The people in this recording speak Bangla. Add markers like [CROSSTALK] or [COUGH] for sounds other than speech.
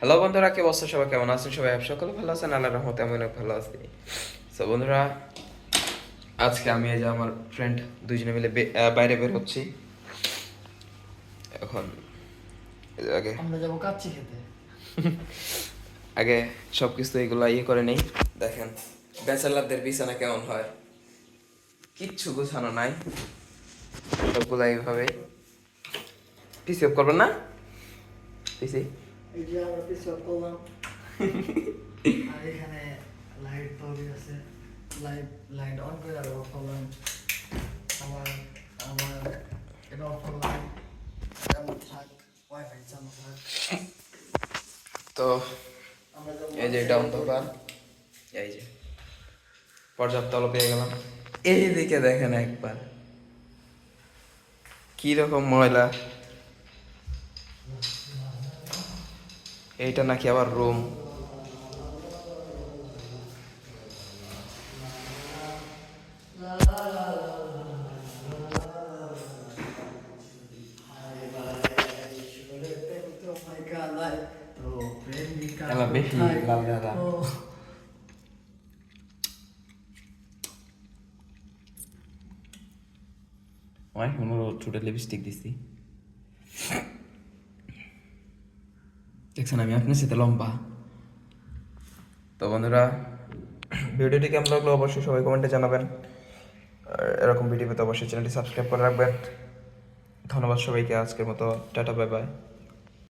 হ্যালো বন্ধুরা কি অবস্থা? সবাই কেমন আছেন? সবাই সকলে ভালো আছেন? আল্লাহ রহমতে আমি অনেক ভালো আছি। তো বন্ধুরা আজকে আমি এই যে আমার ফ্রেন্ড দুইজনে মিলে বাইরে বের হচ্ছি। এখন আগে আমরা যাব কাচ্চি খেতে। [LAUGHS] আগে সব কিছু এগুলো ইয়ে করে নেই। দেখেন ব্যাচেলারদের বিছানা কেমন হয়? কিচ্ছু গোছানো নাই। সবগুলো এইভাবে। পিসিএফ করবেন না? পিসি? এই যে আমরা পিছন করলাম আর এখানে লাইট তৈরি আছে লাইট লাইট অন করে আর অফ করলাম। আমার আমার এটা অফ করলাম। থাক ওয়াইফাই চালু থাক। তো এই যে এটা অন্ধকার এই যে পর্যাপ্ত আলো পেয়ে গেলাম। এই দিকে দেখেন একবার। কি রকম ময়লা। এইটা নাকি আবার রুম লাল গাঁদা। অনেক মনে ঠোঁটে লিপস্টিক দিছি দেখছেন আমি আপনার সাথে লম্বা। তো বন্ধুরা, ভিডিওটি কেমন লাগল অবশ্যই সবাই কমেন্টে জানাবেন। এরকম ভিডিও পেতে অবশ্যই চ্যানেলটি সাবস্ক্রাইব করে রাখবেন। ধন্যবাদ সবাইকে, আজকের মতো, টাটা বাই বাই